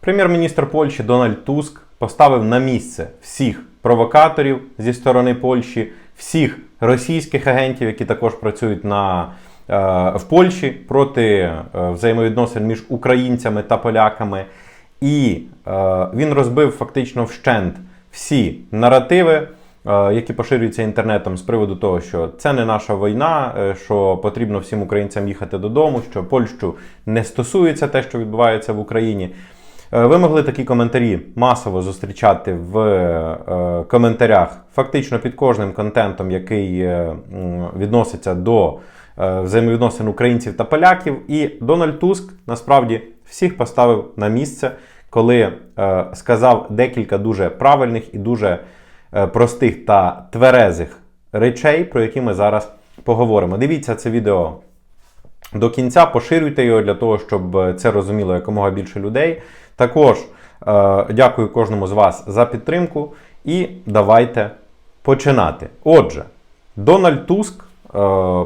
Прем'єр-міністр Польщі Дональд Туск поставив на місце всіх провокаторів зі сторони Польщі, всіх російських агентів, які також працюють на, е, в Польщі проти е, взаємовідносин між українцями та поляками. І е, він розбив фактично вщент всі наративи, е, які поширюються інтернетом з приводу того, що це не наша війна, е, що потрібно всім українцям їхати додому, що Польщу не стосується те, що відбувається в Україні. Е, Ви могли такі коментарі масово зустрічати в е, коментарях, фактично під кожним контентом, який е, відноситься до взаємовідносин українців та поляків. І Дональд Туск насправді всіх поставив на місце, коли сказав декілька дуже правильних і дуже простих та тверезих речей, про які ми зараз поговоримо. Дивіться це відео до кінця, поширюйте його для того, щоб це розуміло якомога більше людей. Також е, дякую кожному з вас за підтримку і давайте починати. Отже, Дональд Туск, е,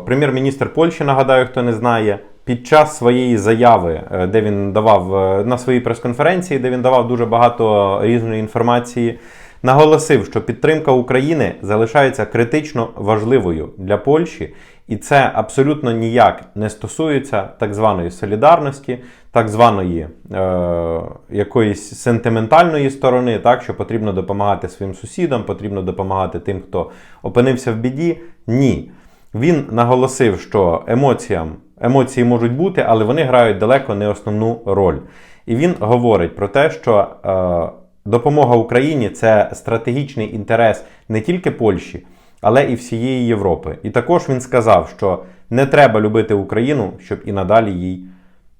прем'єр-міністр Польщі, нагадаю, хто не знає, під час своєї заяви, е, де він давав е, на своїй прес-конференції, де він давав дуже багато різної інформації, наголосив, що підтримка України залишається критично важливою для Польщі, і це абсолютно ніяк не стосується так званої солідарності, так званої е, якоїсь сентиментальної сторони, так що потрібно допомагати своїм сусідам, потрібно допомагати тим, хто опинився в біді. Ні. Він наголосив, що емоціям емоції можуть бути, але вони грають далеко не основну роль. І він говорить про те, що е, допомога Україні це стратегічний інтерес не тільки Польщі, але і всієї Європи. І також він сказав, що не треба любити Україну, щоб і надалі їй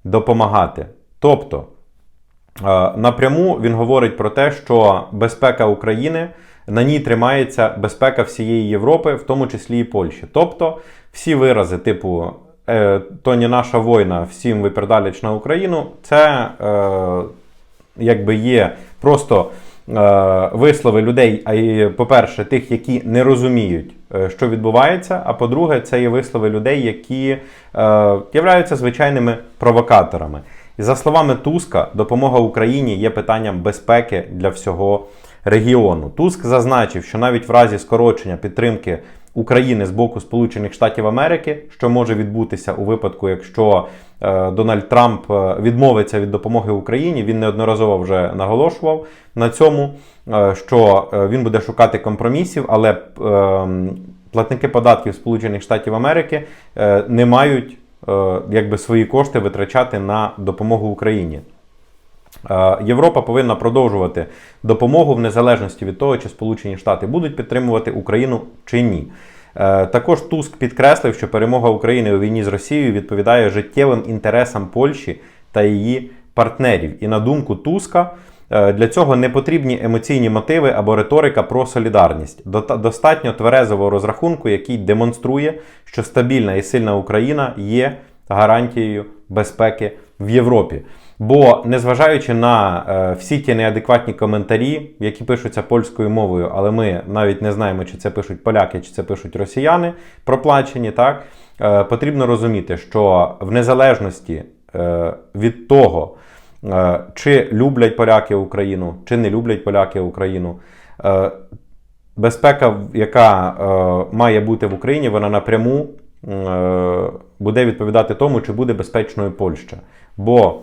допомагати. Тобто, е, напряму він говорить про те, що безпека України на ній тримається безпека всієї Європи, в тому числі і Польщі. Тобто, всі вирази, типу, е, то не наша війна, всім випердалять на Україну, це е, якби є просто е, вислови людей, а по-перше, тих, які не розуміють, е, що відбувається. А по-друге, це є вислови людей, які е, являються звичайними провокаторами. І за словами Туска, допомога Україні є питанням безпеки для всього регіону. Туск зазначив, що навіть в разі скорочення підтримки України з боку Сполучених Штатів Америки, що може відбутися у випадку, якщо е, Дональд Трамп е, відмовиться від допомоги Україні, він неодноразово вже наголошував на цьому, е, що він буде шукати компромісів, але платники податків Сполучених Штатів Америки не мають якби свої кошти витрачати на допомогу Україні. Е, Європа повинна продовжувати допомогу в незалежності від того, чи Сполучені Штати будуть підтримувати Україну чи ні. Е, Також Туск підкреслив, що перемога України у війні з Росією відповідає життєвим інтересам Польщі та її партнерів. І на думку Туска, е, для цього не потрібні емоційні мотиви або риторика про солідарність. Достатньо тверезового розрахунку, який демонструє, що стабільна і сильна Україна є гарантією безпеки в Європі. Бо незважаючи на е, всі ті неадекватні коментарі, які пишуться польською мовою, але ми навіть не знаємо, чи це пишуть поляки, чи це пишуть росіяни, проплачені, так е, потрібно розуміти, що в незалежності е, від того, е, чи люблять поляки Україну, чи не люблять поляки Україну, е, безпека, яка е, має бути в Україні, вона напряму е, буде відповідати тому, чи буде безпечною Польща. Бо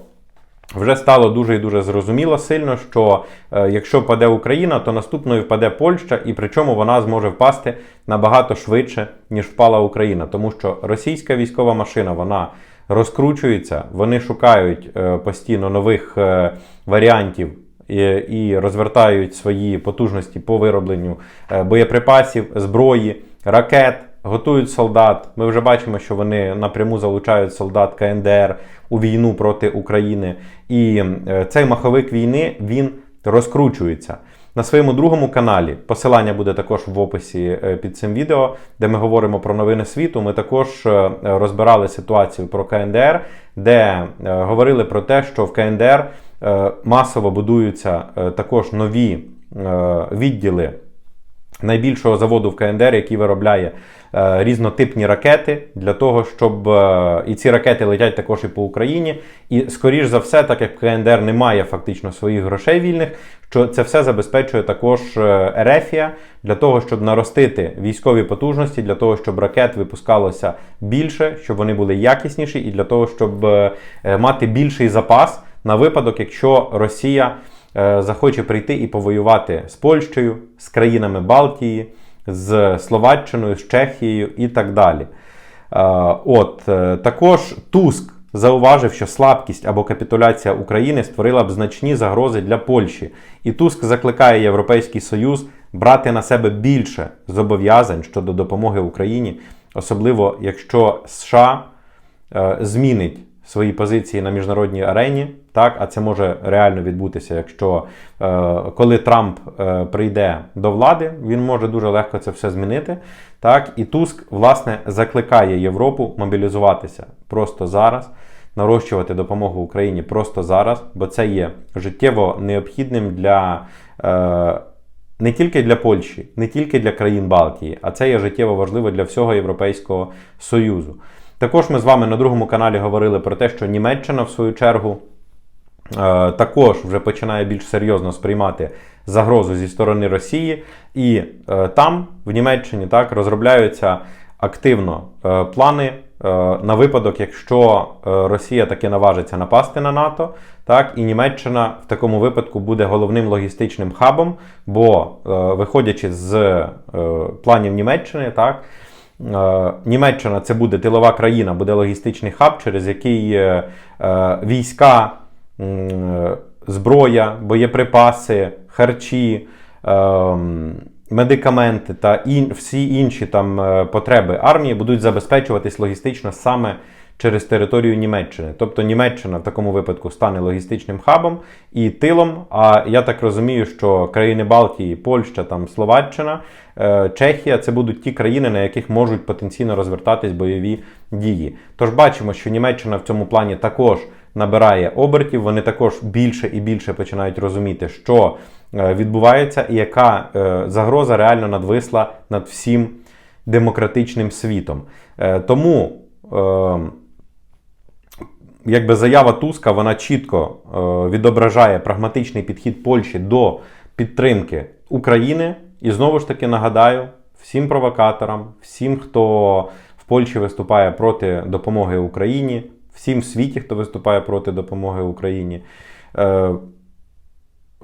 вже стало дуже і дуже зрозуміло сильно, що е, якщо впаде Україна, то наступною впаде Польща, і причому вона зможе впасти набагато швидше, ніж впала Україна, тому що російська військова машина вона розкручується, вони шукають е, постійно нових е, варіантів і, розвертають свої потужності по виробленню е, боєприпасів, зброї, ракет. Готують солдат. Ми вже бачимо, що вони напряму залучають солдат КНДР у війну проти України. І е, цей маховик війни він розкручується. На своєму другому каналі посилання буде також в описі е, під цим відео, де ми говоримо про новини світу. Ми також е, розбирали ситуацію про КНДР, де говорили про те, що в КНДР масово будуються також нові відділи найбільшого заводу в КНДР, який виробляє е, різнотипні ракети для того, щоб е, і ці ракети летять також і по Україні. І скоріш за все, так як КНДР немає фактично своїх грошей вільних, що це все забезпечує також е, Ерефія для того, щоб наростити військові потужності, для того, щоб ракет випускалося більше, щоб вони були якісніші, і для того, щоб е, мати більший запас на випадок, якщо Росія захоче прийти і повоювати з Польщею, з країнами Балтії, з Словаччиною, з Чехією і так далі. Е, От е, також Туск зауважив, що слабкість або капітуляція України створила б значні загрози для Польщі, і Туск закликає Європейський Союз брати на себе більше зобов'язань щодо допомоги Україні, особливо якщо США е, змінить свої позиції на міжнародній арені. Так, а це може реально відбутися, якщо е, коли Трамп е, прийде до влади, він може дуже легко це все змінити. Так, і Туск, власне, закликає Європу мобілізуватися просто зараз, нарощувати допомогу Україні просто зараз, бо це є життєво необхідним для. Е, не тільки для Польщі, не тільки для країн Балтії, а це є життєво важливо для всього Європейського Союзу. Також ми з вами на другому каналі говорили про те, що Німеччина, в свою чергу, також вже починає більш серйозно сприймати загрозу зі сторони Росії, і е, там, в Німеччині, так розробляються активно е, плани е, на випадок, якщо е, Росія таки наважиться напасти на НАТО, так і Німеччина в такому випадку буде головним логістичним хабом, бо е, виходячи з е, планів Німеччини, так. Е, Німеччина це буде тилова країна, буде логістичний хаб, через який е, е, війська, е, зброя, боєприпаси, харчі, е, медикаменти та всі інші там е, потреби армії будуть забезпечуватись логістично саме через територію Німеччини. Тобто Німеччина в такому випадку стане логістичним хабом і тилом. А я так розумію, що країни Балтії, Польща, там Словаччина, е, Чехія це будуть ті країни, на яких можуть потенційно розвертатись бойові дії. Тож бачимо, що Німеччина в цьому плані також набирає обертів. Вони також більше і більше починають розуміти, що е, відбувається, і яка е, загроза реально надвисла над всім демократичним світом. Е, Тому. якби заява Туска вона чітко відображає прагматичний підхід Польщі до підтримки України. І знову ж таки нагадаю всім провокаторам, всім, хто в Польщі виступає проти допомоги Україні, всім в світі, хто виступає проти допомоги Україні. Е,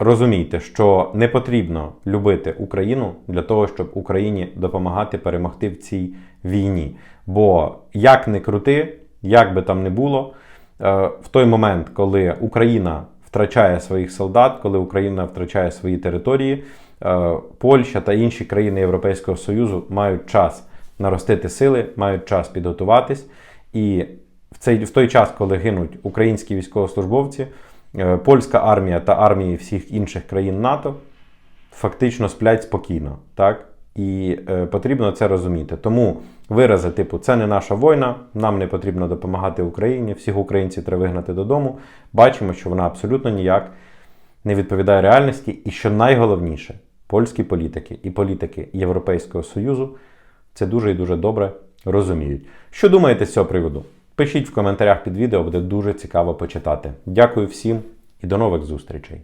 Розумійте, що не потрібно любити Україну для того, щоб Україні допомагати перемогти в цій війні. Бо як не крути, як би там не було, е, в той момент, коли Україна втрачає своїх солдат, коли Україна втрачає свої території, е, Польща та інші країни Європейського Союзу мають час наростити сили, мають час підготуватись. І в цей в той час, коли гинуть українські військовослужбовці, е, польська армія та армії всіх інших країн НАТО фактично сплять спокійно, так? І е, потрібно це розуміти. Тому вирази, типу, це не наша війна, нам не потрібно допомагати Україні, всіх українців треба вигнати додому. Бачимо, що вона абсолютно ніяк не відповідає реальності. І що найголовніше, польські політики і політики Європейського Союзу це дуже і дуже добре розуміють. Що думаєте з цього приводу? Пишіть в коментарях під відео, буде дуже цікаво почитати. Дякую всім і до нових зустрічей!